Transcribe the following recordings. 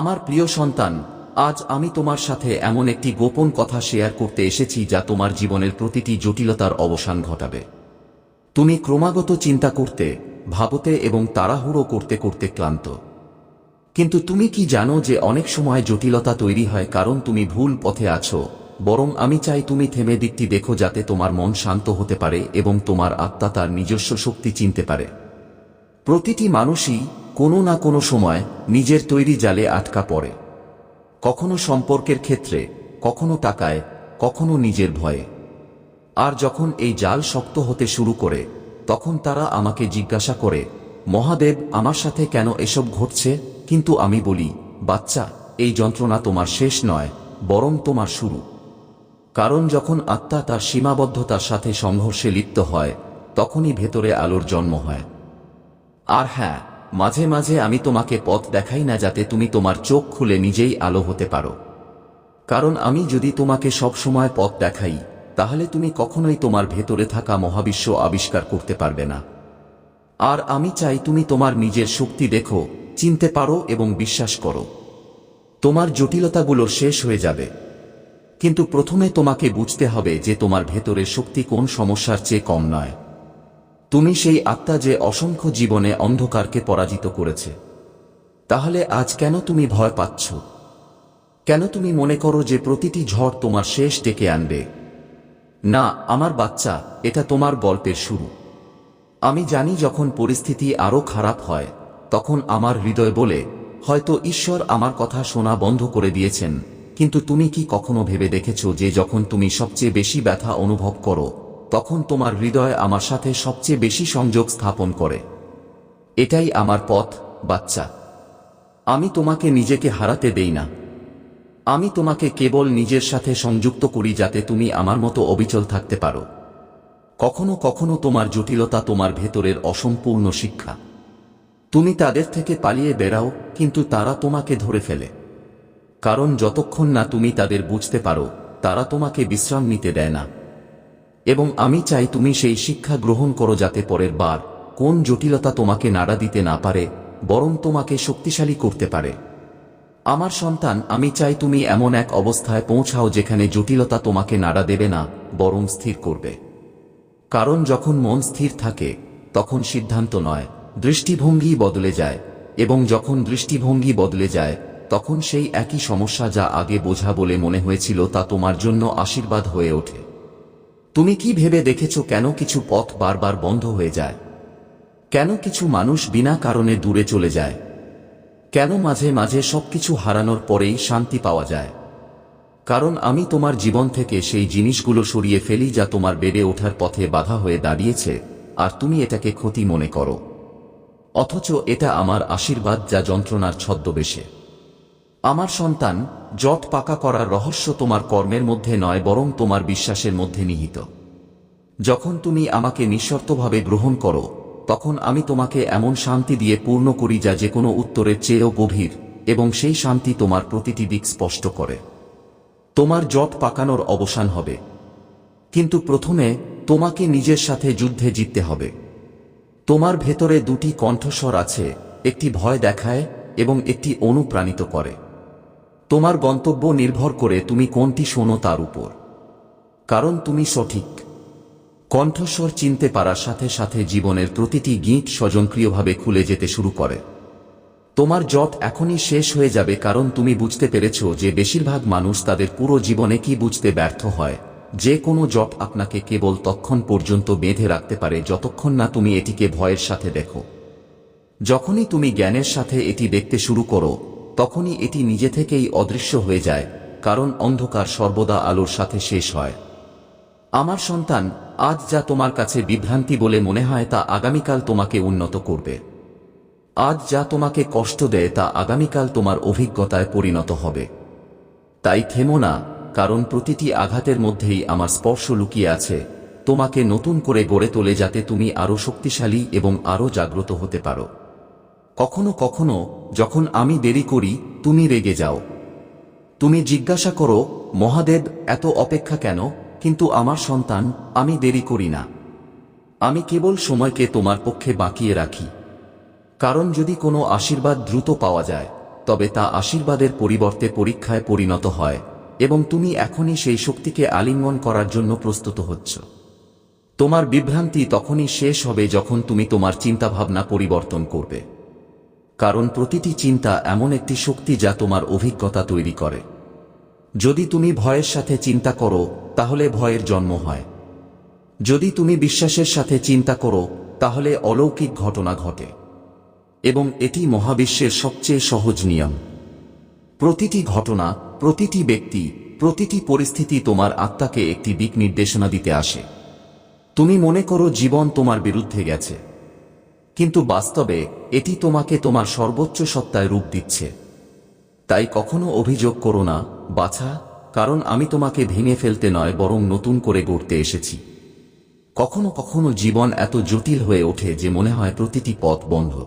আমার প্রিয় সন্তান, আজ আমি তোমার সাথে এমন একটি গোপন কথা শেয়ার করতে এসেছি যা তোমার জীবনের প্রতিটি জটিলতার অবসান ঘটাবে। তুমি ক্রমাগত চিন্তা করতে, ভাবতে এবং তাড়াহুড়ো করতে করতে ক্লান্ত। কিন্তু তুমি কি জানো যে অনেক সময় জটিলতা তৈরি হয় কারণ তুমি ভুল পথে আছো, বরং আমি চাই তুমি থেমে দিকটি দেখো যাতে তোমার মন শান্ত হতে পারে এবং তোমার আত্মা তার নিজস্ব শক্তি চিনতে পারে। প্রতিটি মানুষই কোনো না কোনো সময় নিজের তৈরি জালে আটকা পড়ে। কখনো সম্পর্কের ক্ষেত্রে, কখনো টাকায়, কখনো নিজের ভয়ে। আর যখন এই জাল শক্ত হতে শুরু করে, তখন তারা আমাকে জিজ্ঞাসা করে, মহাদেব, আমার সাথে কেন এসব ঘটছে? কিন্তু আমি বলি, বাচ্চা, এই যন্ত্রণা তোমার শেষ নয়, বরং তোমার শুরু। কারণ যখন আত্মা তার সীমাবদ্ধতার সাথে সংঘর্ষে লিপ্ত হয়, তখনই ভেতরে আলোর জন্ম হয়। আর হ্যাঁ মাঝে মাঝে আমি তোমাকে পথ দেখাই না যাতে তুমি তোমার চোখ খুলে নিজেই আলো হতে পারো। কারণ আমি যদি তোমাকে সব সময় পথ দেখাই, তাহলে তুমি কখনোই তোমার ভেতরে থাকা মহাবিশ্ব আবিষ্কার করতে পারবে না। আর আমি চাই তুমি তোমার নিজের শক্তি দেখো, চিনতে পারো এবং বিশ্বাস করো। তোমার জটিলতাগুলো শেষ হয়ে যাবে। কিন্তু প্রথমে তোমাকে বুঝতে হবে যে তোমার ভেতরের শক্তি কোন সমস্যার চেয়ে কম নয়। তুমি সেই আত্মা যে অসংখ্য জীবনে অন্ধকারকে পরাজিত করেছে। তাহলে আজ কেন তুমি ভয় পাচ্ছ? কেন তুমি মনে করো যে প্রতিটি ঝড় তোমার শেষ ডেকে আনবে? না, আমার বাচ্চা, এটা তোমার গল্পের শুরু। আমি জানি যখন পরিস্থিতি আরও খারাপ হয়, তখন আমার হৃদয় বলে, হয়তো ঈশ্বর আমার কথা শোনা বন্ধ করে দিয়েছেন, কিন্তু তুমি কি কখনো ভেবে দেখেছ যে যখন তুমি সবচেয়ে বেশি ব্যথা অনুভব করো তখন তোমার হৃদয় আমার সাথে সবচেয়ে বেশি সংযোগ স্থাপন করে। এটাই আমার পথ, বাচ্চা। আমি তোমাকে নিজেকে হারাতে দেই না। আমি তোমাকে কেবল নিজের সাথে সংযুক্ত করি যাতে তুমি আমার মতো অবিচল থাকতে পারো। কখনো কখনো তোমার জটিলতা তোমার ভেতরের অসম্পূর্ণ শিক্ষা। তুমি তাদের থেকে পালিয়ে বেড়াও, কিন্তু তারা তোমাকে ধরে ফেলে। কারণ যতক্ষণ না তুমি তাদের বুঝতে পারো, তারা তোমাকে বিশ্রাম নিতে দেয় না। এবং আমি চাই তুমি সেই শিক্ষা গ্রহণ করো যাতে পরের বার কোন জটিলতা তোমাকে নাড়া দিতে না পারে, বরং তোমাকে শক্তিশালী করতে পারে। আমার সন্তান, আমি চাই তুমি এমন এক অবস্থায় পৌঁছাও যেখানে জটিলতা তোমাকে নাড়া দেবে না, বরং স্থির করবে। কারণ যখন মন স্থির থাকে, তখন সিদ্ধান্ত নয়, দৃষ্টিভঙ্গি বদলে যায়, এবং যখন দৃষ্টিভঙ্গি বদলে যায়, তখন সেই একই সমস্যা যা আগে বোঝা বলে মনে হয়েছিল তা তোমার জন্য আশীর্বাদ হয়ে ওঠে। তুমি কি ভেবে দেখেছ কেন কিছু পথ বারবার বন্ধ হয়ে যায়? কেন কিছু মানুষ বিনা কারণে দূরে চলে যায়? কেন মাঝে মাঝে সবকিছু হারানোর পরেই শান্তি পাওয়া যায়? কারণ আমি তোমার জীবন থেকে সেই জিনিসগুলো সরিয়ে ফেলি যা তোমার বেড়ে ওঠার পথে বাধা হয়ে দাঁড়িয়েছে, আর তুমি এটাকে ক্ষতি মনে করো। অথচ এটা আমার আশীর্বাদ যা যন্ত্রণার ছদ্মবেশে। আমার সন্তান জট পাকা করার রহস্য তোমার কর্মের মধ্যে নয়, বরং তোমার বিশ্বাসের মধ্যে নিহিত। যখন তুমি আমাকে নিঃশর্তভাবে গ্রহণ করো, তখন আমি তোমাকে এমন শান্তি দিয়ে পূর্ণ করি যা যে কোনো উত্তরের চেয়েও গভীর, এবং সেই শান্তি তোমার প্রতিটি দিক স্পষ্ট করে। তোমার জট পাকানোর অবসান হবে, কিন্তু প্রথমে তোমাকে নিজের সাথে যুদ্ধে জিততে হবে। তোমার ভেতরে দুটি কণ্ঠস্বর আছে, একটি ভয় দেখায় এবং একটি অনুপ্রাণিত করে। তোমার গন্তব্য নির্ভর করে তুমি কোনটি শোনো তার উপর। কারণ তুমি সঠিক। কণ্ঠস্বর চিনতে পারার সাথে সাথে জীবনের প্রতিটি গীত স্বজনক্রিয়ভাবে খুলে যেতে শুরু করে। তোমার জট এখনই শেষ হয়ে যাবে কারণ তুমি বুঝতে পেরেছ যে বেশিরভাগ মানুষ তাদের পুরো জীবনে কি বুঝতে ব্যর্থ হয়। যে কোনো জট আপনাকে কেবল তখন পর্যন্ত বেঁধে রাখতে পারে যতক্ষণ না তুমি এটিকে ভয়ের সাথে দেখো। যখনই তুমি জ্ঞানের সাথে এটি দেখতে শুরু করো তখনই এটি নিজে থেকেই অদৃশ্য হয়ে যায়, কারণ অন্ধকার সর্বদা আলোর সাথে শেষ হয়। আমার সন্তান, আজ যা তোমার কাছে বিভ্রান্তি বলে মনে হয় তা আগামীকাল তোমাকে উন্নত করবে। আজ যা তোমাকে কষ্ট দেয় তা আগামীকাল তোমার অভিজ্ঞতায় পরিণত হবে। তাই থেমো না, কারণ প্রতিটি আঘাতের মধ্যেই আমার স্পর্শ লুকিয়ে আছে। তোমাকে নতুন করে গড়ে তোলে যাতে তুমি আরও শক্তিশালী এবং আরও জাগ্রত হতে পারো। কখনো কখনো যখন আমি দেরি করি, তুমি রেগে যাও। তুমি জিজ্ঞাসা করো, মহাদেব, এত অপেক্ষা কেন? কিন্তু আমার সন্তান, আমি দেরি করি না। আমি কেবল সময়কে তোমার পক্ষে বাঁকিয়ে রাখি। কারণ যদি কোনো আশীর্বাদ দ্রুত পাওয়া যায়, তবে তা আশীর্বাদের পরিবর্তে পরীক্ষায় পরিণত হয়, এবং তুমি এখনই সেই শক্তিকে আলিঙ্গন করার জন্য প্রস্তুত হচ্ছ। তোমার বিভ্রান্তি তখনই শেষ হবে যখন তুমি তোমার চিন্তাভাবনা পরিবর্তন করবে। কারণ প্রতিটি চিন্তা এমন একটি শক্তি যা তোমার অভিজ্ঞতা তৈরি করে। যদি তুমি ভয়ের সাথে চিন্তা করো, তাহলে ভয়ের জন্ম হয়। যদি তুমি বিশ্বাসের সাথে চিন্তা করো, তাহলে অলৌকিক ঘটনা ঘটে। এবং এটি মহাবিশ্বের সবচেয়ে সহজ নিয়ম। প্রতিটি ঘটনা, প্রতিটি ব্যক্তি, প্রতিটি পরিস্থিতি তোমার আত্মাকে একটি দিক নির্দেশনা দিতে আসে। তুমি মনে করো জীবন তোমার বিরুদ্ধে গেছে। কিন্তু বাস্তবে, এটি তোমাকে তোমার সর্বোচ্চ সত্তায় রূপ দিচ্ছে। তাই কখনো অভিযোগ করো না, বাছা, কারণ আমি তোমাকে ভেঙে ফেলতে নয়, বরং নতুন করে গড়তে এসেছি। কখনো কখনো জীবন এত জটিল হয়ে ওঠে যে মনে হয় প্রতিটি পথ বন্ধ।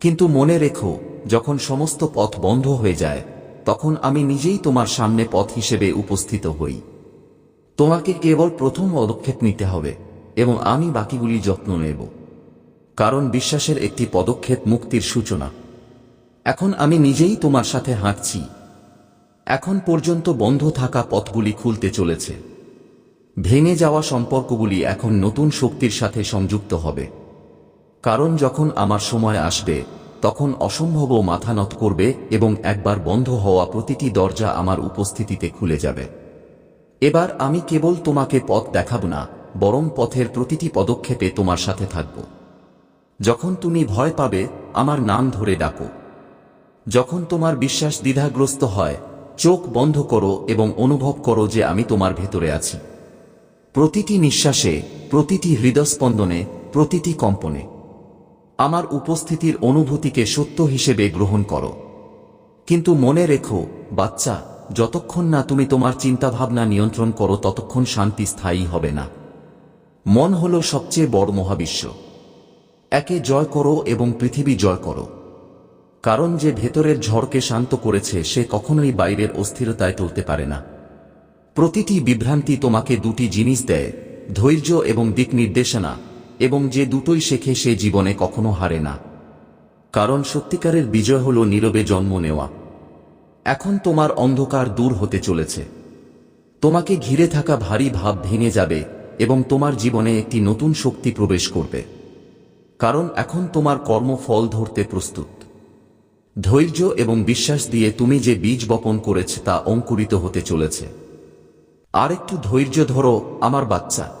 কিন্তু মনে রেখো, যখন সমস্ত পথ বন্ধ হয়ে যায়, তখন আমি নিজেই তোমার সামনে পথ হিসেবে উপস্থিত হই। তোমাকে কেবল প্রথম পদক্ষেপ নিতে হবে, এবং আমি বাকিগুলি যত্ন নেব। কারণ বিশ্বাসের একটি পদক্ষেপ মুক্তির সূচনা। এখন আমি নিজেই তোমার সাথে হাঁটছি। এখন পর্যন্ত বন্ধ থাকা পথগুলি খুলতে চলেছে। ভেঙে যাওয়া সম্পর্কগুলি এখন নতুন শক্তির সাথে সংযুক্ত হবে। কারণ যখন আমার সময় আসবে, তখন অসম্ভব মাথা নত করবে এবং একবার বন্ধ হওয়া প্রতিটি দরজা আমার উপস্থিতিতে খুলে যাবে। এবার আমি কেবল তোমাকে পথ দেখাব না, বরং পথের প্রতিটি পদক্ষেপে তোমার সাথে থাকব। যখন তুমি ভয় পাবে, আমার নাম ধরে ডাকো। যখন তোমার বিশ্বাস দ্বিধাগ্রস্ত হয়, চোখ বন্ধ করো এবং অনুভব করো যে আমি তোমার ভেতরে আছি। প্রতিটি নিঃশ্বাসে, প্রতিটি হৃদস্পন্দনে প্রতিটি কম্পনে। আমার উপস্থিতির অনুভূতিকে সত্য হিসেবে গ্রহণ করো। কিন্তু মনে রেখো, বাচ্চা, যতক্ষণ না তুমি তোমার চিন্তাভাবনা নিয়ন্ত্রণ করো, ততক্ষণ শান্তি স্থায়ী হবে না। মন হল সবচেয়ে বড় মহাবিশ্ব। একে জয় করো এবং পৃথিবী জয় করো। কারণ যে ভেতরের ঝড়কে শান্ত করেছে, সে কখনোই বাইরের অস্থিরতায় টলতে পারে না। প্রতিটি বিভ্রান্তি তোমাকে দুটি জিনিস দেয়, ধৈর্য এবং দিক নির্দেশনা, এবং যে দুটোই শেখে সে জীবনে কখনো হারে না। কারণ সত্যিকারের বিজয় হল নীরবে জন্ম নেওয়া। এখন তোমার অন্ধকার দূর হতে চলেছে। তোমাকে ঘিরে থাকা ভারী ভাব ভেঙে যাবে, এবং তোমার জীবনে একটি নতুন শক্তি প্রবেশ করবে। কারণ এখন তোমার কর্মফল ধরতে প্রস্তুত। ধৈর্য এবং বিশ্বাস দিয়ে তুমি যে বীজ বপন করেছ তা অঙ্কুরিত হতে চলেছে। আর একটু ধৈর্য ধরো, আমার বাচ্চা।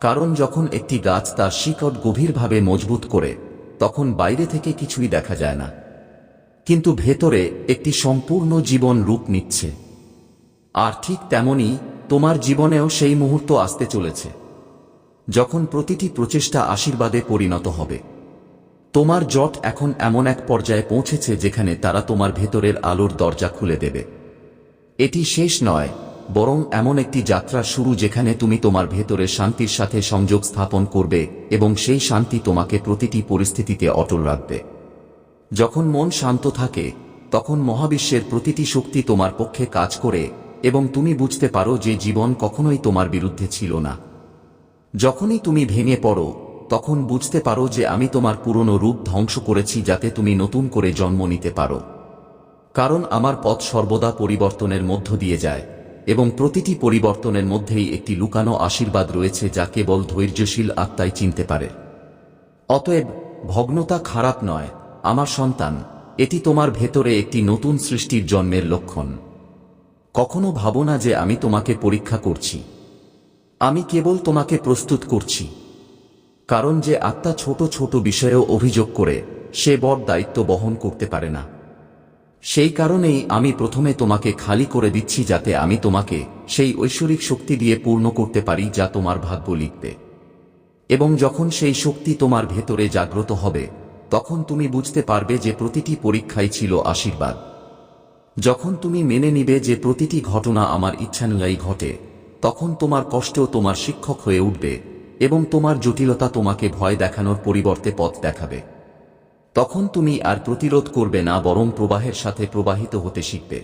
কারণ যখন একটি গাছ তার শিকড় গভীরভাবে মজবুত করে, তখন বাইরে থেকে কিছুই দেখা যায় না। কিন্তু ভেতরে একটি সম্পূর্ণ জীবন রূপ নিচ্ছে। আর ঠিক তেমনই তোমার জীবনেও সেই মুহূর্ত আসতে চলেছে। যখন প্রতিটি প্রচেষ্টা আশীর্বাদে পরিণত হবে। তোমার জট এখন এমন এক পর্যায়ে পৌঁছেছে যেখানে তারা তোমার ভেতরের আলোর দরজা খুলে দেবে। এটি শেষ নয়, বরং এমন একটি যাত্রা শুরু যেখানে তুমি তোমার ভেতরে শান্তির সাথে সংযোগ স্থাপন করবে এবং সেই শান্তি তোমাকে প্রতিটি পরিস্থিতিতে অটল রাখবে। যখন মন শান্ত থাকে, তখন মহাবিশ্বের প্রতিটি শক্তি তোমার পক্ষে কাজ করে এবং তুমি বুঝতে পারো যে জীবন কখনোই তোমার বিরুদ্ধে ছিল না। যখনই তুমি ভেঙে পড়ো, তখন বুঝতে পারো যে আমি তোমার পুরনো রূপ ধ্বংস করেছি যাতে তুমি নতুন করে জন্ম নিতে পারো। কারণ আমার পথ সর্বদা পরিবর্তনের মধ্য দিয়ে যায়, এবং প্রতিটি পরিবর্তনের মধ্যেই একটি লুকানো আশীর্বাদ রয়েছে যা কেবল ধৈর্যশীল আত্মাই চিনতে পারে। অতএব, ভগ্নতা খারাপ নয়, আমার সন্তান, এটি তোমার ভেতরে একটি নতুন সৃষ্টির জন্মের লক্ষণ। কখনো ভাবো না যে আমি তোমাকে পরীক্ষা করছি। আমি কেবল তোমাকে প্রস্তুত করছি। কারণ যে আত্মা ছোট ছোট বিষয়েও অভিযোগ করে, সে বড় দায়িত্ব বহন করতে পারে না। সেই কারণেই আমি প্রথমে তোমাকে খালি করে দিচ্ছি যাতে আমি তোমাকে সেই ঐশ্বরিক শক্তি দিয়ে পূর্ণ করতে পারি যা তোমার ভাগ্য লিখবে এবং যখন সেই শক্তি তোমার ভেতরে জাগ্রত হবে, তখন তুমি বুঝতে পারবে যে প্রতিটি পরীক্ষাই ছিল আশীর্বাদ। যখন তুমি মেনে নিবে যে প্রতিটি ঘটনা আমার ইচ্ছানুযায়ী ঘটে তখন তোমার কষ্টেও তোমার শিক্ষক হয়ে উঠবে এবং তোমার জটিলতা তোমাকে ভয় দেখানোর পরিবর্তে পথ দেখাবে। তখন তুমি আর প্রতিরোধ করবে না, বরং প্রবাহের সাথে প্রবাহিত হতে শিখবে।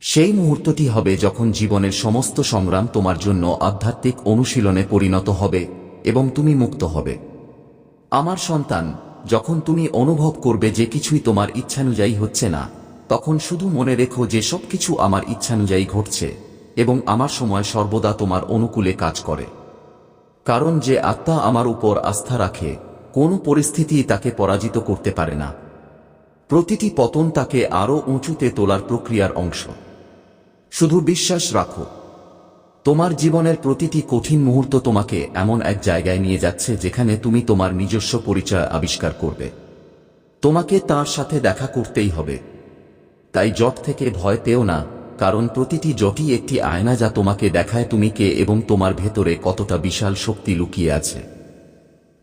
সেই মুহূর্তটি হবে যখন জীবনের সমস্ত সংগ্রাম তোমার জন্য আধ্যাত্মিক অনুশীলনে পরিণত হবে এবং তুমি মুক্ত হবে। আমার সন্তান, যখন তুমি অনুভব করবে যে কিছুই তোমার ইচ্ছানুযায়ী হচ্ছে না, তখন শুধু মনে রেখো যে সব কিছু আমার ইচ্ছানুযায়ী ঘটছে। এবং আমার সময় সর্বদা তোমার অনুকূলে কাজ করে। কারণ যে আত্মা আমার উপর আস্থা রাখে, কোনো পরিস্থিতি তাকে পরাজিত করতে পারে না। প্রতিটি পতন তাকে আরও উঁচুতে তোলার প্রক্রিয়ার অংশ। শুধু বিশ্বাস রাখো, তোমার জীবনের প্রতিটি কঠিন মুহূর্ত তোমাকে এমন এক জায়গায় নিয়ে যাচ্ছে যেখানে তুমি তোমার নিজস্ব পরিচয় আবিষ্কার করবে। তোমাকে তার সাথে দেখা করতেই হবে। তাই জট থেকে ভয় পেও না কারণ প্রতিটি জটই একটি আয়না যা তোমাকে দেখায় তুমি কে এবং তোমার ভেতরে কতটা বিশাল শক্তি লুকিয়ে আছে।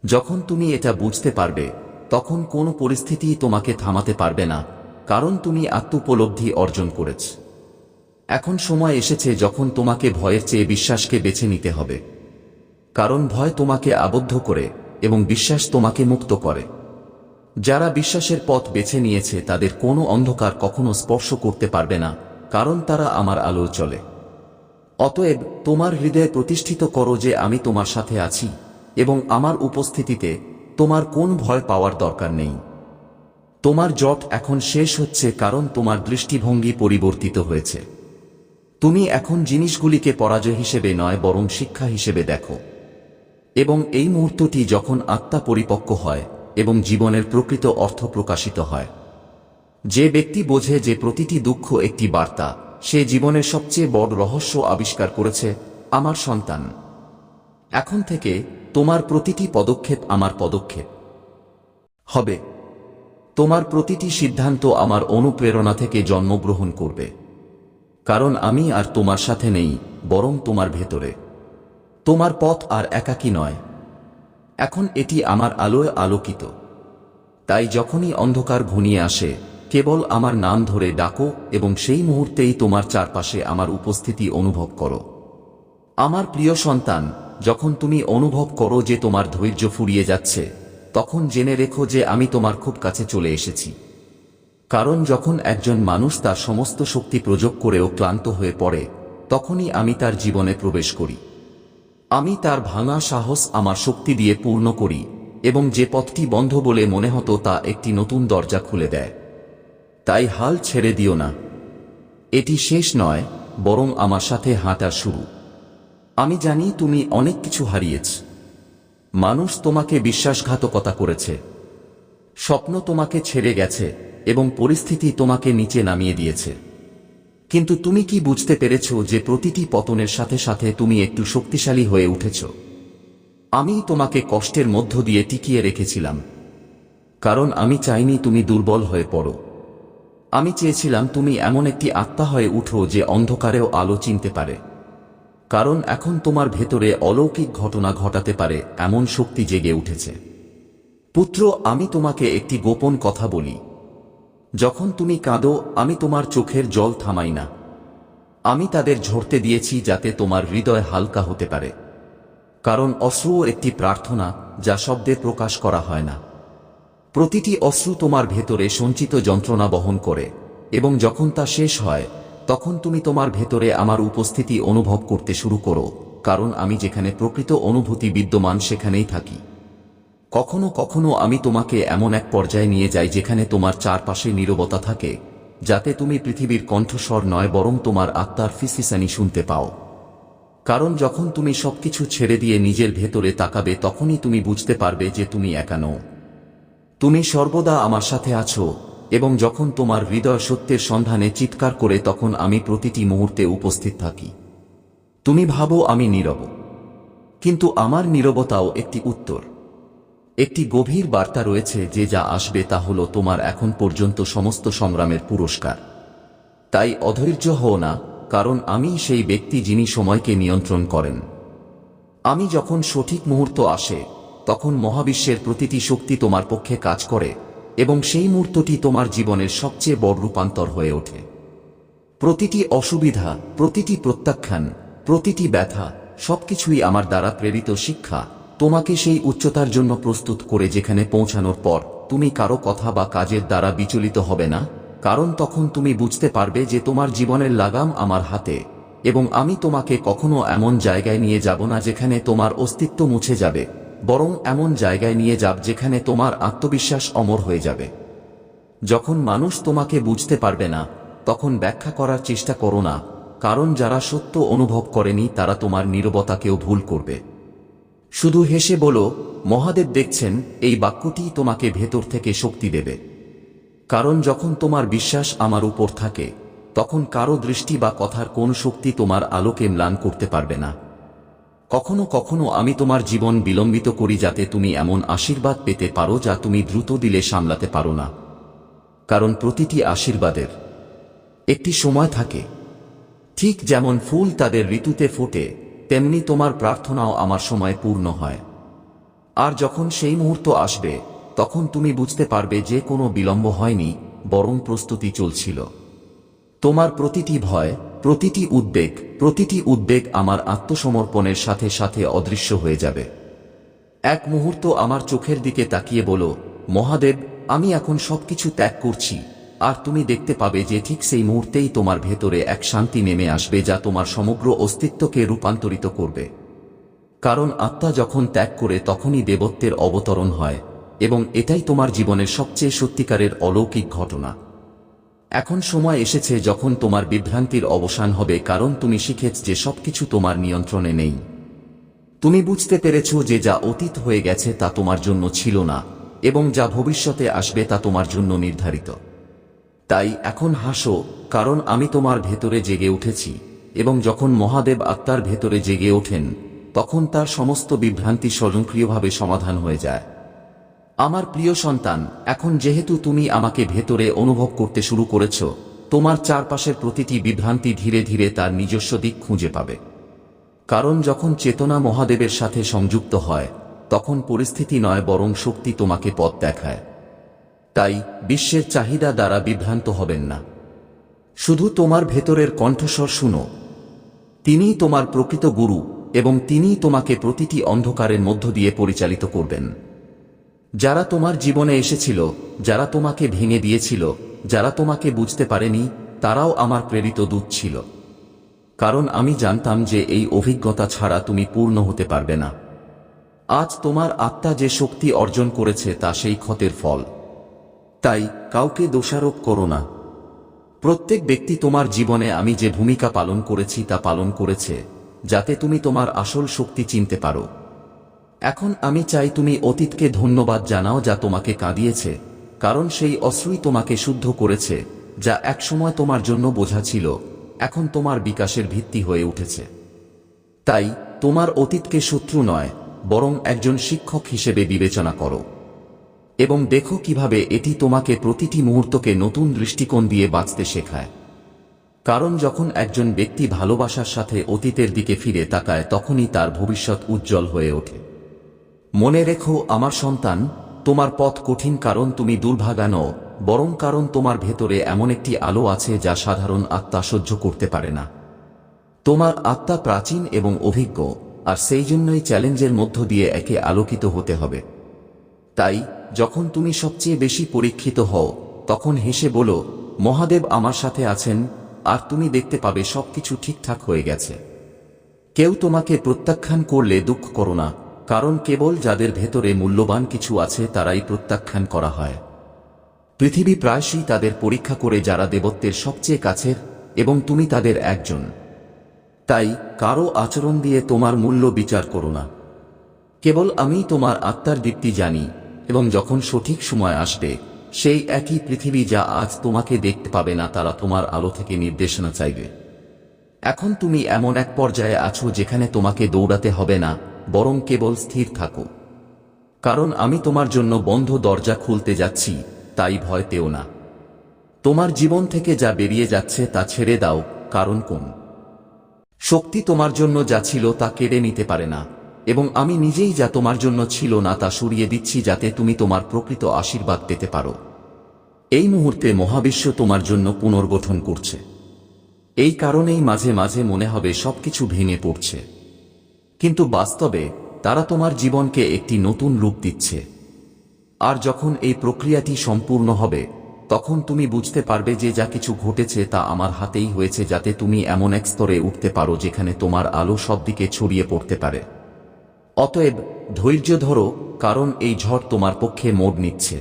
যখন তুমি এটা বুঝতে পারবে, তখন কোনো পরিস্থিতিই তোমাকে থামাতে পারবে না, কারণ তুমি আত্মোপলব্ধি অর্জন করেছ। এখন সময় এসেছে যখন তোমাকে ভয়ের চেয়ে বিশ্বাসকে বেছে নিতে হবে। কারণ ভয় তোমাকে আবদ্ধ করে এবং বিশ্বাস তোমাকে মুক্ত করে। যারা বিশ্বাসের পথ বেছে নিয়েছে তাদের কোনো অন্ধকার কখনো স্পর্শ করতে পারবে না কারণ তারা আমার আলো চলে। অতএব তোমার হৃদয়ে প্রতিষ্ঠিত করো যে আমি তোমার সাথে আছি এবং আমার উপস্থিতিতে তোমার কোন ভয় পাওয়ার দরকার নেই। তোমার জট এখন শেষ হচ্ছে কারণ তোমার দৃষ্টিভঙ্গি পরিবর্তিত হয়েছে। তুমি এখন জিনিসগুলিকে পরাজয় হিসেবে নয়, বরং শিক্ষা হিসেবে দেখো। এবং এই মুহূর্তটি যখন আত্মা পরিপক্ক হয় এবং জীবনের প্রকৃত অর্থ প্রকাশিত হয়। যে ব্যক্তি বোঝে যে প্রতিটি দুঃখ একটি বার্তা, সে জীবনের সবচেয়ে বড় রহস্য আবিষ্কার করেছে, আমার সন্তান। এখন থেকে তোমার প্রতিটি পদক্ষেপ আমার পদক্ষেপ। হবে। তোমার প্রতিটি সিদ্ধান্ত আমার অনুপ্রেরণা থেকে জন্মগ্রহণ করবে। কারণ আমি আর তোমার সাথে নেই, বরং তোমার ভেতরে। তোমার পথ আর একাকী নয়। এখন এটি আমার আলোয় আলোকিত। তাই যখনই অন্ধকার ঘনিয়ে আসে কেবল আমার নাম ধরে ডাকো এবং সেই মুহূর্তেই তোমার চারপাশে আমার উপস্থিতি অনুভব করো। আমার প্রিয় সন্তান, যখন তুমি অনুভব করো যে তোমার ধৈর্য ফুরিয়ে যাচ্ছে, তখন জেনে রেখো যে আমি তোমার খুব কাছে চলে এসেছি। কারণ যখন একজন মানুষ তার সমস্ত শক্তি প্রযোগ করেও ক্লান্ত হয়ে পড়ে, তখনই আমি তার জীবনে প্রবেশ করি। আমি তার ভাঙা সাহস আমার শক্তি দিয়ে পূর্ণ করি এবং যে পথটি বন্ধ বলে মনে হতো তা একটি নতুন দরজা খুলে দেয়। তাই হাল ছেড়ে দিও না। এটি শেষ নয়, বরং আমার সাথে হাঁটা শুরু। আমি জানি তুমি অনেক কিছু হারিয়েছ। মানুষ তোমাকে বিশ্বাসঘাতকতা করেছে। স্বপ্ন তোমাকে ছেড়ে গেছে এবং পরিস্থিতি তোমাকে নিচে নামিয়ে দিয়েছে। কিন্তু তুমি কি বুঝতে পেরেছ যে প্রতিটি পতনের সাথে সাথে তুমি একটু শক্তিশালী হয়ে উঠেছ? আমি তোমাকে কষ্টের মধ্য দিয়ে টিকিয়ে রেখেছিলাম। কারণ আমি চাইনি তুমি দুর্বল হয়ে পড়ো। আমি চেয়েছিলাম তুমি এমন একটি আত্মা হয়ে উঠো যে অন্ধকারেও আলো চিনতে পারে। কারণ এখন তোমার ভেতরে অলৌকিক ঘটনা ঘটাতে পারে, এমন শক্তি জেগে উঠেছে। পুত্র, আমি তোমাকে একটি গোপন কথা বলি। যখন তুমি কাঁদো, আমি তোমার চোখের জল থামাই না। আমি তাদের ঝরতে দিয়েছি যাতে তোমার হৃদয় হালকা হতে পারে। কারণ অশ্রুও একটি প্রার্থনা যা শব্দে প্রকাশ করা হয় না। প্রতিটি অশ্রু তোমার ভেতরে সঞ্চিত যন্ত্রণা বহন করে, এবং যখন তা শেষ হয়, তখন তুমি তোমার ভেতরে আমার উপস্থিতি অনুভব করতে শুরু করো, কারণ আমি যেখানে প্রকৃত অনুভূতি বিদ্যমান সেখানেই থাকি। কখনো কখনো আমি তোমাকে এমন এক পর্যায়ে নিয়ে যাই যেখানে তোমার চারপাশে নীরবতা থাকে, যাতে তুমি পৃথিবীর কণ্ঠস্বর নয় বরং তোমার আত্মার ফিসিসানি শুনতে পাও। কারণ যখন তুমি সবকিছু ছেড়ে দিয়ে নিজের ভেতরে তাকাবে, তখনই তুমি বুঝতে পারবে যে তুমি একা নও। তুমি সর্বদা আমার সাথে আছো, এবং যখন তোমার হৃদয় সত্যের সন্ধানে চিৎকার করে তখন আমি প্রতিটি মুহূর্তে উপস্থিত থাকি। তুমি ভাবো আমি নীরব। কিন্তু আমার নীরবতাও একটি উত্তর। একটি গভীর বার্তা রয়েছে যে যা আসবে তা হল তোমার এখন পর্যন্ত সমস্ত সংগ্রামের পুরস্কার। তাই অধৈর্য হও না, কারণ আমি সেই ব্যক্তি যিনি সময়কে নিয়ন্ত্রণ করেন। আমি যখন সঠিক মুহূর্ত আসে তখন মহাবিশ্বের প্রতিটি শক্তি তোমার পক্ষে কাজ করে, এবং সেই মুহূর্তটি তোমার জীবনের সবচেয়ে বড় রূপান্তর হয়ে ওঠে। প্রতিটি অসুবিধা, প্রতিটি প্রত্যাখ্যান, প্রতিটি ব্যথা, সবকিছুই আমার দ্বারা প্রেরিত শিক্ষা, তোমাকে সেই উচ্চতার জন্য প্রস্তুত করে যেখানে পৌঁছানোর পর তুমি কারও কথা বা কাজের দ্বারা বিচলিত হবে না, কারণ তখন তুমি বুঝতে পারবে যে তোমার জীবনের লাগাম আমার হাতে, এবং আমি তোমাকে কখনো এমন জায়গায় নিয়ে যাব না যেখানে তোমার অস্তিত্ব মুছে যাবে। বরং এমন জায়গায় নিয়ে যাব যেখানে তোমার আত্মবিশ্বাস অমর হয়ে যাবে। যখন মানুষ তোমাকে বুঝতে পারবে না, তখন ব্যাখ্যা করার চেষ্টা করো না, কারণ যারা সত্য অনুভব করেনি, তারা তোমার নীরবতাকেও ভুল করবে। শুধু হেসে বলো, মহাদেব দেখছেন, এই বাক্যটি তোমাকে ভেতর থেকে শক্তি দেবে। কারণ যখন তোমার বিশ্বাস আমার উপর থাকে, তখন কারও দৃষ্টি বা কথার কোন শক্তি তোমার আলোকে ম্লান করতে পারবে না। কখনো কখনো আমি তোমার জীবন বিলম্বিত করি যাতে তুমি এমন আশীর্বাদ পেতে পারো যা তুমি দ্রুত দিলে সামলাতে পারো না। কারণ প্রতিটি আশীর্বাদের একটি সময় থাকে। ঠিক যেমন ফুল তাদের ঋতুতে ফোটে, তেমনি তোমার প্রার্থনাও আমার সময় পূর্ণ হয়। আর যখন সেই মুহূর্ত আসবে, তখন তুমি বুঝতে পারবে যে কোনো বিলম্ব হয়নি, বরং প্রস্তুতি চলছিল। তোমার প্রতিটি ভয় প্রতিটি উদ্বেগ প্রতিটি উদ্বেগ আমার আত্মসমর্পণের সাথে সাথে অদৃশ্য হয়ে যাবে। এক মুহূর্ত আমার চোখের দিকে তাকিয়ে বলো, মহাদেব, আমি এখন সবকিছু ত্যাগ করছি, আর তুমি দেখতে পাবে যে ঠিক সেই মুহূর্তেই তোমার ভেতরে এক শান্তি নেমে আসবে যা তোমার সমগ্র অস্তিত্বকে রূপান্তরিত করবে। কারণ আত্মা যখন ত্যাগ করে তখনই দেবত্বের অবতরণ হয়, এবং এটাই তোমার জীবনের সবচেয়ে সত্যিকারের অলৌকিক ঘটনা। এখন সময় এসেছে যখন তোমার বিভ্রান্তির অবসান হবে কারণ তুমি শিখেছ যে সবকিছু তোমার নিয়ন্ত্রণে নেই। তুমি বুঝতে পেরেছ যে যা অতীত হয়ে গেছে তা তোমার জন্য ছিল না, এবং যা ভবিষ্যতে আসবে তা তোমার জন্য নির্ধারিত। তাই এখন হাসো, কারণ আমি তোমার ভেতরে জেগে উঠেছি, এবং যখন মহাদেব আত্মার ভেতরে জেগে ওঠেন, তখন তার সমস্ত বিভ্রান্তি স্বয়ংক্রিয়ভাবে সমাধান হয়ে যায়। আমার প্রিয় সন্তান, এখন যেহেতু তুমি আমাকে ভেতরে অনুভব করতে শুরু করেছ, তোমার চারপাশের প্রতিটি বিভ্রান্তি ধীরে ধীরে তার নিজস্ব দিক খুঁজে পাবে। কারণ যখন চেতনা মহাদেবের সাথে সংযুক্ত হয়, তখন পরিস্থিতি নয় বরং শক্তি তোমাকে পথ দেখায়। তাই বিশ্বের চাহিদা দ্বারা বিভ্রান্ত হবেন না। শুধু তোমার ভেতরের কণ্ঠস্বর শুনো। তিনিই তোমার প্রকৃত গুরু এবং তিনিই তোমাকে প্রতিটি অন্ধকারের মধ্য দিয়ে পরিচালিত করবেন। যারা তোমার জীবনে এসেছিল, যারা তোমাকে ভেঙে দিয়েছিল, যারা তোমাকে বুঝতে পারেনি, তারাও আমার প্রেরিত দূত ছিল। কারণ আমি জানতাম যে এই অভিজ্ঞতা ছাড়া তুমি পূর্ণ হতে পারবে না। আজ তোমার আত্মা যে শক্তি অর্জন করেছে তা সেই ক্ষতের ফল। তাই কাউকে দোষারোপ করো না। প্রত্যেক ব্যক্তি তোমার জীবনে আমি যে ভূমিকা পালন করেছি তা পালন করেছে, যাতে তুমি তোমার আসল শক্তি চিনতে পারো। এখন আমি চাই তুমি অতীতকে ধন্যবাদ জানাও যা তোমাকে কাঁদিয়েছে, কারণ সেই অশ্রুই তোমাকে শুদ্ধ করেছে, যা একসময় তোমার জন্য বোঝা ছিল, এখন তোমার বিকাশের ভিত্তি হয়ে উঠেছে। তাই, তোমার অতীতকে শত্রু নয়, বরং একজন শিক্ষক হিসেবে বিবেচনা করো। এবং দেখো কীভাবে এটি তোমাকে প্রতিটি মুহূর্তকে নতুন দৃষ্টিকোণ দিয়ে বাঁচতে শেখায়। কারণ যখন একজন ব্যক্তি ভালোবাসার সাথে অতীতের দিকে ফিরে তাকায়, তখনই তার ভবিষ্যৎ উজ্জ্বল হয়ে ওঠে। মনে রেখো, আমার সন্তান, তোমার পথ কঠিন কারণ তুমি দুর্ভাগা নও, বরং কারণ তোমার ভেতরে এমন একটি আলো আছে যা সাধারণ আত্মা সহ্য করতে পারে না। তোমার আত্মা প্রাচীন এবং অভিজ্ঞ, আর সেই জন্যই চ্যালেঞ্জের মধ্য দিয়ে একে আলোকিত হতে হবে। তাই, যখন তুমি সবচেয়ে বেশি পরীক্ষিত হও, তখন হেসে বলো, মহাদেব আমার সাথে আছেন, আর তুমি দেখতে পাবে সবকিছু ঠিকঠাক হয়ে গেছে। কেউ তোমাকে প্রত্যাখ্যান করলে দুঃখ করো না কারণ কেবল যাদের ভেতরে মূল্যবান কিছু আছে তারাই প্রত্যাখ্যান করা হয়। পৃথিবী প্রায়শই তাদের পরীক্ষা করে যারা দেবত্বের সবচেয়ে কাছের এবং তুমি তাদের একজন। তাই কারও আচরণ দিয়ে তোমার মূল্য বিচার করো না। কেবল আমি তোমার আত্মার দীপ্তি জানি এবং যখন সঠিক সময় আসবে, সেই একই পৃথিবী যা আজ তোমাকে দেখতে পাবে না তারা তোমার আলো থেকে নির্দেশনা চাইবে। এখন তুমি এমন এক পর্যায়ে আছো যেখানে তোমাকে দৌড়াতে হবে না বরং কেবল স্থির থাকো। কারণ আমি তোমার জন্য বন্ধ দরজা খুলতে যাচ্ছি, তাই ভয় পেও না। তোমার জীবন থেকে যা বেরিয়ে যাচ্ছে তা ছেড়ে দাও, কারণ কোন? শক্তি তোমার জন্য যা ছিল তা কেড়ে নিতে পারে না, এবং আমি নিজেই যা তোমার জন্য ছিল না তা সরিয়ে দিচ্ছি যাতে তুমি তোমার প্রকৃত আশীর্বাদ পেতে পারো। এই মুহূর্তে মহাবিশ্ব তোমার জন্য পুনর্গঠন করছে। এই কারণেই মাঝে মাঝে মনে হবে সবকিছু ভেঙে পড়ছে। কিন্তু বাস্তবে তারা তোমার জীবনকে একটি নতুন রূপ দিচ্ছে। আর যখন এই প্রক্রিয়াটি সম্পূর্ণ হবে, তখন তুমি বুঝতে পারবে যে যা কিছু ঘটেছে তা আমার হাতেই হয়েছে যাতে তুমি এমন এক স্তরে উঠতে পারো যেখানে তোমার আলো সব দিকে ছড়িয়ে পড়তে পারে। অতএব ধৈর্য ধরো, কারণ এই ঝড় তোমার পক্ষে মোড় নিচ্ছে।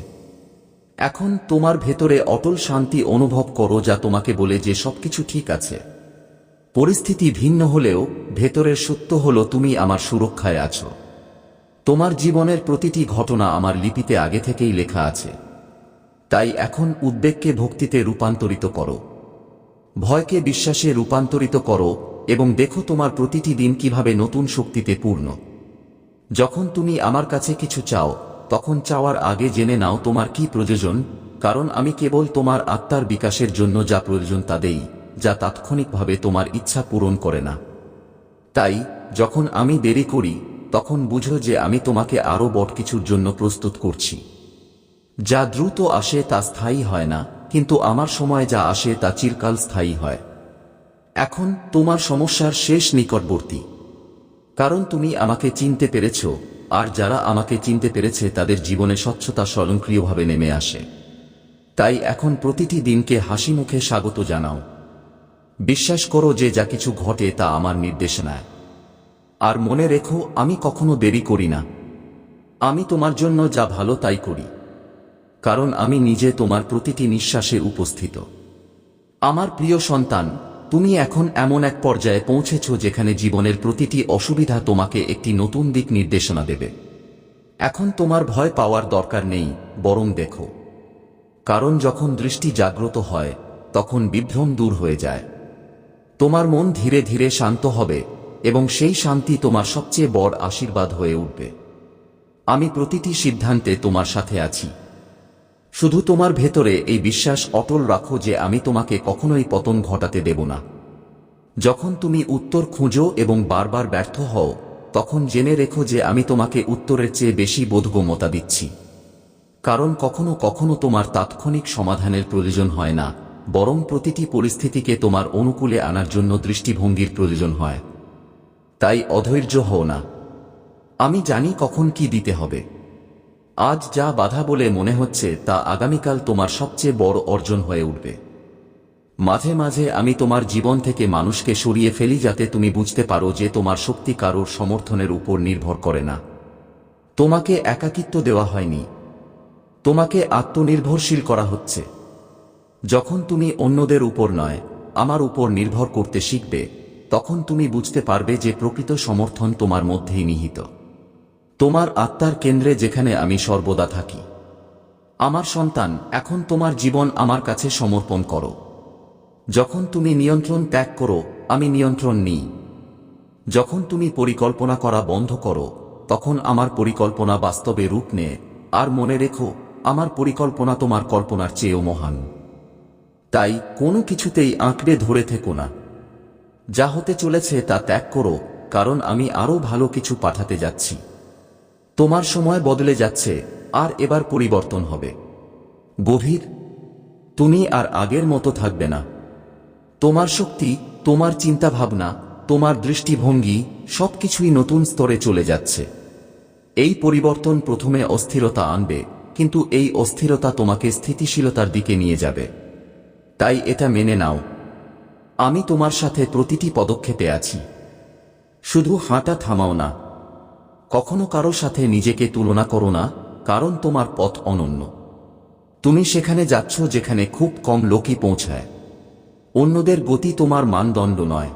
এখন তোমার ভেতরে অটল শান্তি অনুভব করো যা তোমাকে বলে যে সবকিছু ঠিক আছে। পরিস্থিতি ভিন্ন হলেও ভেতরের সত্য হলো তুমি আমার সুরক্ষায় আছো। তোমার জীবনের প্রতিটি ঘটনা আমার লিপিতে আগে থেকেই লেখা আছে। তাই এখন উদ্বেগকে ভক্তিতে রূপান্তরিত করো। ভয়কে বিশ্বাসে রূপান্তরিত করো এবং দেখো তোমার প্রতিটি দিন কীভাবে নতুন শক্তিতে পূর্ণ। যখন তুমি আমার কাছে কিছু চাও, তখন চাওয়ার আগে জেনে নাও তোমার কি প্রয়োজন, কারণ আমি কেবল তোমার আত্মার বিকাশের জন্য যা প্রয়োজন তা দেই। যা তাৎক্ষণিকভাবে তোমার ইচ্ছা পূরণ করে না। তাই, যখন আমি দেরি করি, তখন বুঝো যে আমি তোমাকে আরও বট কিছুর জন্য প্রস্তুত করছি। যা দ্রুত আসে তা স্থায়ী হয় না, কিন্তু আমার সময় যা আসে তা চিরকাল স্থায়ী হয়। এখন, তোমার সমস্যার শেষ নিকটবর্তী। কারণ তুমি আমাকে চিনতে পেরেছ, আর যারা আমাকে চিনতে পেরেছে তাদের জীবনে স্বচ্ছতা স্বয়ংক্রিয়ভাবে নেমে আসে। তাই এখন প্রতিটি দিনকে হাসি মুখে স্বাগত জানাও। বিশ্বাস করো যে যা কিছু ঘটে তা আমার নির্দেশনায় আর মনে রেখো, আমি কখনো দেরি করি না। আমি তোমার জন্য যা ভালো তাই করি। কারণ আমি নিজে তোমার প্রতিটি নিঃশ্বাসে উপস্থিত। আমার প্রিয় সন্তান, তুমি এখন এমন এক পর্যায়ে পৌঁছেছ যেখানে জীবনের প্রতিটি অসুবিধা তোমাকে একটি নতুন দিক নির্দেশনা দেবে। এখন তোমার ভয় পাওয়ার দরকার নেই, বরং দেখো। কারণ যখন দৃষ্টি জাগ্রত হয়, তখন বিভ্রম দূর হয়ে যায়। তোমার মন ধীরে ধীরে শান্ত হবে, এবং সেই শান্তি তোমার সবচেয়ে বড় আশীর্বাদ হয়ে উঠবে। আমি প্রতিটি সিদ্ধান্তে তোমার সাথে আছি। শুধু তোমার ভেতরে এই বিশ্বাস অটল রাখো যে আমি তোমাকে কখনোই পতন ঘটাতে দেব না। যখন তুমি উত্তর খুঁজো এবং বারবার ব্যর্থ হও, তখন জেনে রেখো যে আমি তোমাকে উত্তরের চেয়ে বেশি বোধগম্যতা দিচ্ছি। কারণ কখনো কখনো তোমার তাৎক্ষণিক সমাধানের প্রয়োজন হয় না। বরং প্রতিটি পরিস্থিতিকে তোমার অনুকূলে আনার জন্য দৃষ্টিভঙ্গির প্রয়োজন হয়। তাই অধৈর্য হও না। আমি জানি কখন কি দিতে হবে। আজ যা বাধা বলে মনে হচ্ছে তা আগামীকাল তোমার সবচেয়ে বড় অর্জন হয়ে উঠবে। মাঝে মাঝে আমি তোমার জীবন থেকে মানুষকে সরিয়ে ফেলি যাতে তুমি বুঝতে পারো যে তোমার শক্তি কারোর সমর্থনের উপর নির্ভর করে না। তোমাকে একাকিত্ব দেওয়া হয়নি। তোমাকে আত্মনির্ভরশীল করা হচ্ছে। যখন তুমি অন্যদের উপর নয়, আমার উপর নির্ভর করতে শিখবে, তখন তুমি বুঝতে পারবে যে প্রকৃত সমর্থন তোমার মধ্যেই নিহিত। তোমার আত্মার কেন্দ্রে যেখানে আমি সর্বদা থাকি। আমার সন্তান, এখন তোমার জীবন আমার কাছে সমর্পণ করো। যখন তুমি নিয়ন্ত্রণ ত্যাগ করো, আমি নিয়ন্ত্রণ নিই। যখন তুমি পরিকল্পনা করা বন্ধ করো, তখন আমার পরিকল্পনা বাস্তবে রূপ নেয়। আর মনে রেখো, আমার পরিকল্পনা তোমার কল্পনার চেয়েও মহান। তাই কোনো কিছুতেই আঁকড়ে ধরে থেকো না। যা হতে চলেছে তা ত্যাগ করো, কারণ আমি আরও ভালো কিছু পাঠাতে যাচ্ছি। তোমার সময় বদলে যাচ্ছে, আর এবার পরিবর্তন হবে। গভীর, তুমি আর আগের মতো থাকবে না। তোমার শক্তি, তোমার চিন্তাভাবনা, তোমার দৃষ্টিভঙ্গি, সবকিছুই নতুন স্তরে চলে যাচ্ছে। এই পরিবর্তন প্রথমে অস্থিরতা আনবে, কিন্তু এই অস্থিরতা তোমাকে স্থিতিশীলতার দিকে নিয়ে যাবে। তাই এটা মেনে নাও। আমি তোমার সাথে প্রতিটি পদক্ষেপে আছি। শুধু হাঁটা থামাও না। কখনো কারও সাথে নিজেকে তুলনা করো না, কারণ তোমার পথ অনন্য। তুমি সেখানে যাচ্ছ যেখানে খুব কম লোকই পৌঁছায়। অন্যদের গতি তোমার মানদণ্ড নয়।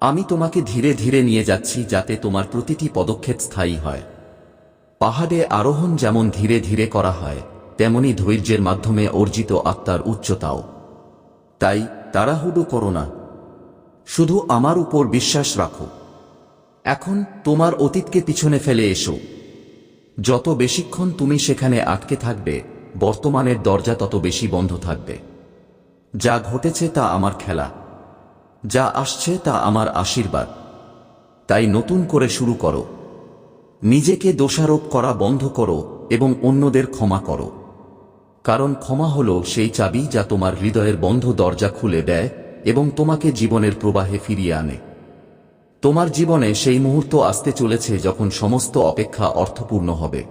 আমি তোমাকে ধীরে ধীরে নিয়ে যাচ্ছি যাতে তোমার প্রতিটি পদক্ষেপ স্থায়ী হয়। পাহাড়ে আরোহণ যেমন ধীরে ধীরে করা হয় তেমনি ধৈর্যের মাধ্যমে অর্জিত আত্মার উচ্চতাও। তাই তাড়াহুড়ো করো না। শুধু আমার উপর বিশ্বাস রাখো। এখন তোমার অতীতকে পিছনে ফেলে এসো। যত বেশিক্ষণ তুমি সেখানে আটকে থাকবে, বর্তমানের দরজা তত বেশি বন্ধ থাকবে। যা ঘটেছে তা আমার খেলা। যা আসছে তা আমার আশীর্বাদ। তাই নতুন করে শুরু করো। নিজেকে দোষারোপ করা বন্ধ করো এবং অন্যদের ক্ষমা করো। কারণ ক্ষমা হল সেই চাবি যা তোমার হৃদয়ের বন্ধ দরজা খুলে দেয় এবং তোমাকে জীবনের প্রবাহে ফিরিয়ে আনে। তোমার জীবনে সেই মুহূর্ত আসতে চলেছে যখন সমস্ত অপেক্ষা অর্থপূর্ণ হবে।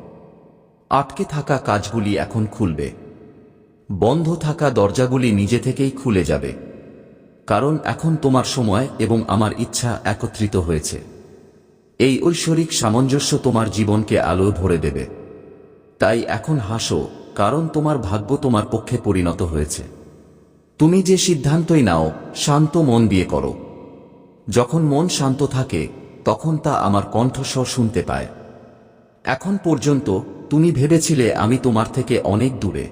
আটকে থাকা কাজগুলি এখন খুলবে। বন্ধ থাকা দরজাগুলি নিজে থেকেই খুলে যাবে। কারণ এখন তোমার সময় এবং আমার ইচ্ছা একত্রিত হয়েছে। এই ঐশ্বরিক সামঞ্জস্য তোমার জীবনকে আলো ভরে দেবে। তাই এখন হাসো। কারণ তোমার ভাগ্য তোমার পক্ষে পরিণত হয়েছে। তুমি যে সিদ্ধান্তই নাও, শান্ত মন দিয়ে করো। যখন মন শান্ত থাকে, তখন তা আমার কণ্ঠস্বর শুনতে পায়। এখন পর্যন্ত তুমি ভেবেছিলে আমি তোমার থেকে অনেক দূরে।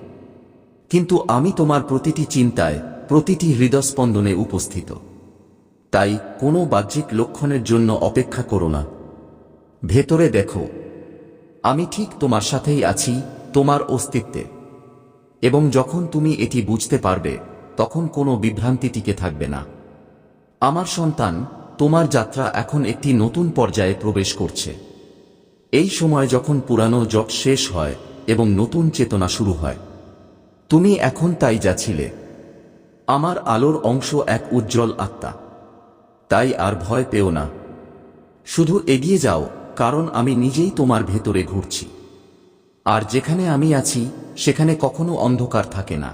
কিন্তু আমি তোমার প্রতিটি চিন্তায়, প্রতিটি হৃদস্পন্দনে উপস্থিত। তাই কোনো বাহ্যিক লক্ষণের জন্য অপেক্ষা করো না। ভেতরে দেখো, আমি ঠিক তোমার সাথেই আছি তোমার অস্তিত্বে। এবং যখন তুমি এটি বুঝতে পারবে, তখন কোনো বিভ্রান্তি টিকে থাকবে না। আমার সন্তান, তোমার যাত্রা এখন একটি নতুন পর্যায়ে প্রবেশ করছে। এই সময় যখন পুরানো জট শেষ হয় এবং নতুন চেতনা শুরু হয়, তুমি এখন তাই যাচ্ছিলে। আমার আলোর অংশ এক উজ্জ্বল আত্মা। তাই আর ভয় পেও না। শুধু এগিয়ে যাও, কারণ আমি নিজেই তোমার ভেতরে ঘুরছি। আর যেখানে আমি আছি সেখানে কখনো অন্ধকার থাকে না।